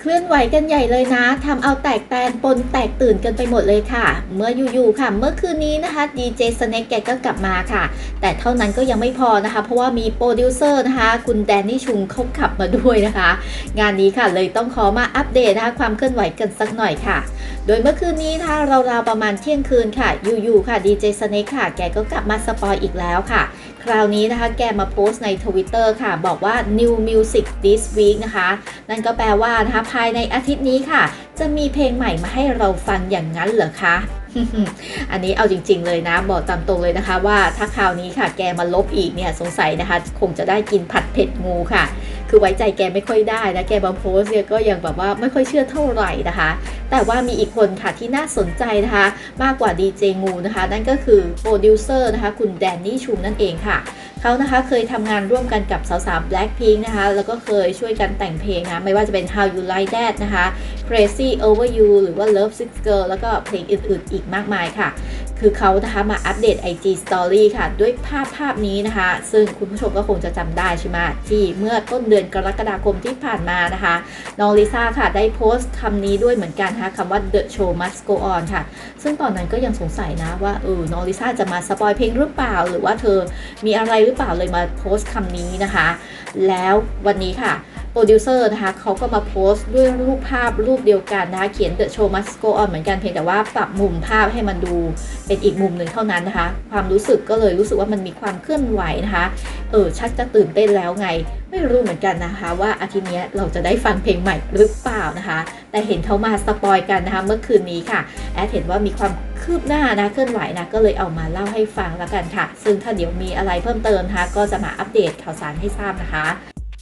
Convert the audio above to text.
เคลื่อนไหวกันใหญ่เลยนะทำเอาแตกแตนปนแตกตื่นกันไปหมดเลยค่ะ เมื่ออยู่ๆค่ะ เมื่อคืนนี้นะคะดีเจสเน็กแกก็กลับมาค่ะ แต่เท่านั้นก็ยังไม่พอนะคะ เพราะว่ามีโปรดิวเซอร์นะคะ คุณแดนนี่ชุงเขาขับมาด้วยนะคะ งานนี้ค่ะเลยต้องขอมาอัปเดตนะคะความเคลื่อนไหวกันสักหน่อยค่ะ โดยเมื่อคืนนี้นะคะราวๆประมาณเที่ยงคืนค่ะ อยู่ๆค่ะดีเจสเน็กค่ะ แกก็กลับมาสปอยอีกแล้วค่ะ คราวนี้นะคะแกมาโพสต์ใน Twitter ค่ะ บอกว่า new music this week นะคะ นั่นก็แปลว่านะคะภายในอาทิตย์นี้ค่ะ จะมีเพลงใหม่มาให้เราฟังอย่างนั้นเหรอคะอันนี้เอาจริง ๆ เลยนะ บอกตามตรงเลยนะคะ ว่าถ้าคราวนี้ค่ะ แกมาลบอีกเนี่ยสงสัยนะคะ คงจะได้กินผัดเผ็ดงูค่ะ คือไว้ใจแกไม่ค่อยได้นะแกบางโพสต์เนี่ยก็ยังแบบว่าไม่ค่อยเชื่อเท่าไหร่นะคะ แต่ว่ามีอีกคนค่ะที่น่าสนใจนะคะ มากกว่าดีเจงูนะคะ นั่นก็คือโปรดิวเซอร์นะคะ คุณแดนนี่ชูนั่นเองค่ะ เขานะคะเคยทำงานร่วมกันกับสาวๆ Blackpink นะคะ แล้วก็เคยช่วยกันแต่งเพลงนะ ไม่ว่าจะเป็น How You Like That นะคะ Crazy Over You หรือว่า Love Six Girl แล้วก็เพลงอื่นๆอีกมากมายค่ะ คือเขานะคะมาอัปเดต IG Story ค่ะ ด้วยภาพภาพนี้นะคะ ซึ่งคุณผู้ชมก็คงจะจำได้ใช่ไหมที่เมื่อต้นเดือนกรกฎาคมที่ผ่านมานะคะ น้องลิซ่าค่ะ ได้โพสต์คำนี้ด้วยเหมือนกันนะคะคำว่า The show must go on ค่ะ ซึ่งตอนนั้นก็ยังสงสัยนะว่าเออน้องลิซ่าจะมาสปอยเพลงหรือเปล่า หรือว่าเธอมีอะไรหรือเปล่าเลยมาโพสต์คำนี้นะคะ แล้ววันนี้ค่ะ โปรดิวเซอร์นะคะเขาก็มาโพสต์ด้วยรูปภาพรูปเดียวกันนะคะเขียน The show must go on เหมือนกันเพียงแต่ว่าปรับมุมภาพให้มันดูเป็นอีกมุมหนึ่งเท่านั้นนะคะ ความรู้สึกก็เลยรู้สึกว่ามันมีความเคลื่อนไหวนะคะเออชักจะตื่นเต้นแล้วไง ไม่รู้เหมือนกันนะคะ ว่าอาทิตย์นี้เราจะได้ฟังเพลงใหม่หรือเปล่านะคะ แต่เห็นเขามาสปอยกันนะคะเมื่อคืนนี้ค่ะแอดเห็นว่ามีความคืบหน้านะเคลื่อนไหวนะก็เลยเอามาเล่าให้ฟังแล้วกันค่ะ ซึ่งถ้าเดี๋ยวมีอะไรเพิ่มเติมนะคะก็จะมาอัปเดตข่าวสารให้ทราบนะคะ